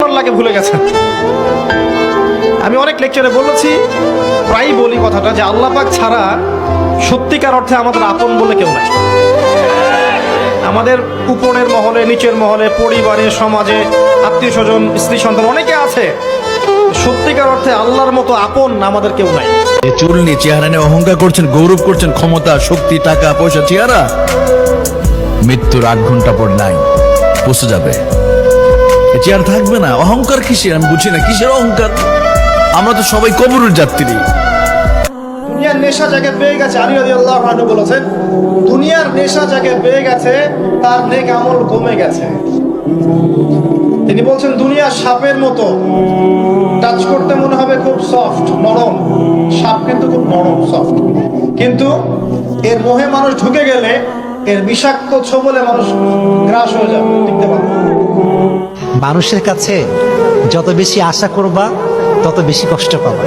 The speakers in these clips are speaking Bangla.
লাগে, ভুলে গেছেন। আমি অনেক লেকচারে বলেছি প্রায় বলি কথাটা যে আল্লাহ পাক ছাড়া সত্যিকার অর্থে আমাদের আপন বলে কেউ নাই। আমাদের উপরের মহলে, নিচের মহলে, পরিবারে, সমাজে আত্মীয় স্বজন স্ত্রী সন্তান অনেকে আছে, সত্যিকার অর্থে আল্লাহর মতো আপন আমাদের কেউ নাই। চুল নিয়ে চেহারা নিয়ে অহংকার করছেন, গৌরব করছেন, ক্ষমতা, শক্তি, টাকা, পয়সা, চেহারা। মৃত্যুর আট ঘণ্টা পর নাই, পৌঁছে যাবে। এ চেয়ার থাকবে না। অহংকার কিসের? আমি বুঝি না, কিসের অহংকার? আমরা তো সবাই কবরের যাত্রী। দুনিয়ার নেশা যাকে পেয়ে গেছে, আলী রাজি আল্লাহ বলেছেন, দুনিয়ার নেশা যাকে পেয়ে গেছে, তার নেক আমল কমে গেছে। তিনি বলছেন, দুনিয়া সাপের মতো। টাচ করতে মনে হবে খুব সফট নরম। সাপ কিন্তু খুব নরম সফট কিন্তু এর মোহে মানুষ ঢুকে গেলে, এর বিষাক্ত ছোবলে মানুষ গ্রাস হয়ে যাবে পারবে না। মানুষের কাছে যত বেশি আশা করবা, তত বেশি কষ্ট পাবা।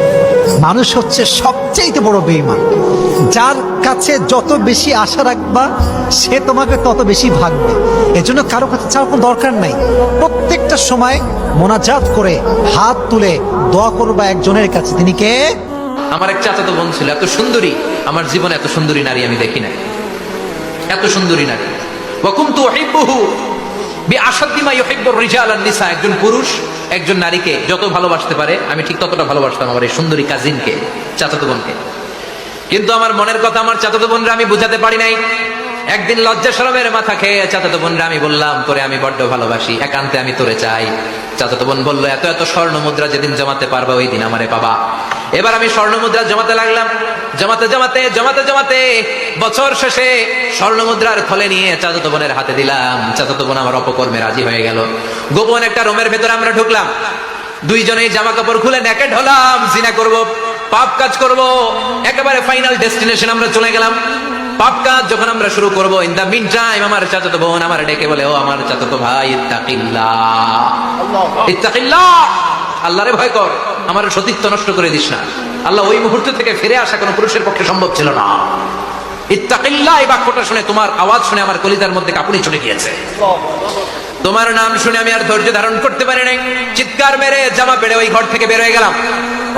মানুষ হচ্ছে সবচেয়ে বড় বেইমান যার কাছে যত বেশি আশা রাখবা, সে তোমাকে তত বেশি ভাগবে। এজন্য কারও কাছে চাওয়ার কোনো দরকার নাই। প্রত্যেকটা সময় মোনাজাত করে হাত তুলে দোয়া করবা একজনের কাছে। তিনি কে? আমার এক চাচাতো বোন ছিল। এত সুন্দরী। আমার জীবনে এত সুন্দরী নারী আমি দেখি নাই। এত সুন্দরী নারী। একজন পুরুষ, একজন নারীকে যত ভালোবাসতে পারে, আমি ঠিক ততটা ভালোবাসতাম আমার এই সুন্দরী কাজিনকে চাচাতো বোনকে। কিন্তু আমার মনের কথা আমার চাচাতো বোনরা আমি বুঝাতে পারি নাই। একদিন লজ্জা শরমের মাথা খেয়ে চাচাতো বোনরা আমি বললাম, তোরে আমি বড্ড ভালোবাসি, একান্তে আমি তোরে চাই। চাচাতো বোন বলল, এত এত স্বর্ণ মুদ্রা যেদিন জমাতে পারবা, ওই দিন আমারে পাবা। এবার আমি স্বর্ণ মুদ্রা জমাতে লাগলাম। জমাতে জমাতে জমাতে জমাতে। বছর শেষে স্বর্ণ মুদ্রার থলে নিয়ে চাচাতো বোনের হাতে দিলাম। চাচাতো বোন আমার অপকর্মে রাজি হয়ে গেল। গোপন একটা রুমের ভেতরে আমরা ঢুকলাম। দুইজনেই জামা কাপড় খুলে নেকেট হলাম। জিনা করব পাপ কাজ করব। একেবারে ফাইনাল ডেস্টিনেশন আমরা চলে গেলাম। পাপ কাজ যখন আমরা শুরু করব ইন দা মিন টাইম আমার চাচাতো বোন আমার ডেকে বলে ও আমার চাচাতো ভাই ইত্তাকিল্লাহ। ইত্তাকিল্লাহ! আল্লাহরে ভয় কর। আমার সতীত্ব নষ্ট করে দিস না। আল্লাহ ওই মুহূর্ত থেকে ফিরে আসা কোনো পুরুষের পক্ষে সম্ভব ছিল না। ইত্তাকিল্লাহ, এই বাক্যটা শুনে, তোমার আওয়াজ শুনে আমার কলিজার মধ্যে কাপুনি চলে গিয়েছে। তোমার নাম শুনে আমি আর ধৈর্য ধারণ করতে পারি নাই। চিৎকার মেরে জামা পেড়ে ওই ঘর থেকে বের হয়ে গেলাম।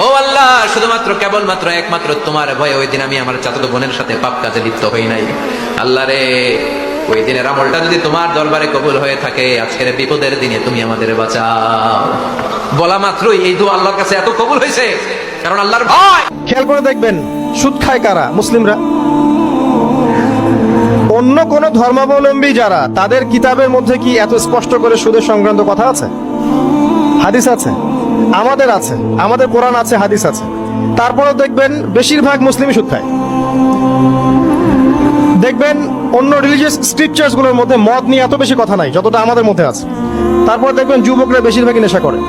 ও আল্লাহ, শুধুমাত্র, কেবলমাত্র একমাত্র তোমার ভয়ে ওই দিন আমি আমার চাচাতো বোনের সাথে পাপ কাজে লিপ্ত হই নাই। আল্লাহ রে ওই দিনের আমলটা যদি তোমার দরবারে কবুল হয়ে থাকে, আজকের বিপদের দিনে তুমি আমাদের বাঁচাও। বলা মাত্রই এই দু আল্লাহর কাছে এত কবুল হয়েছে, কারণ আল্লাহর ভয়। খেয়াল করে দেখবেন, সুদ খায় কারা? মুসলিমরা। অন্য কোন ধর্মাবলম্বী যারা, তাদের কিতাবের মধ্যে কি এত স্পষ্ট করে সুদের সংক্রান্ত কথা আছে? হাদিস আছে, আমাদের আছে, আমাদের কোরআন আছে, হাদিস আছে। তারপরেও দেখবেন, বেশিরভাগ মুসলিমই সুদ খায়। দেখবেন অন্য রিলিজিয়াস স্ক্রিপচার্সগুলোর মধ্যে মদ নিয়ে এত বেশি কথা নাই, যতটা আমাদের মধ্যে আছে। তারপর দেখবেন যুবকরা বেশিরভাগই নেশা করে।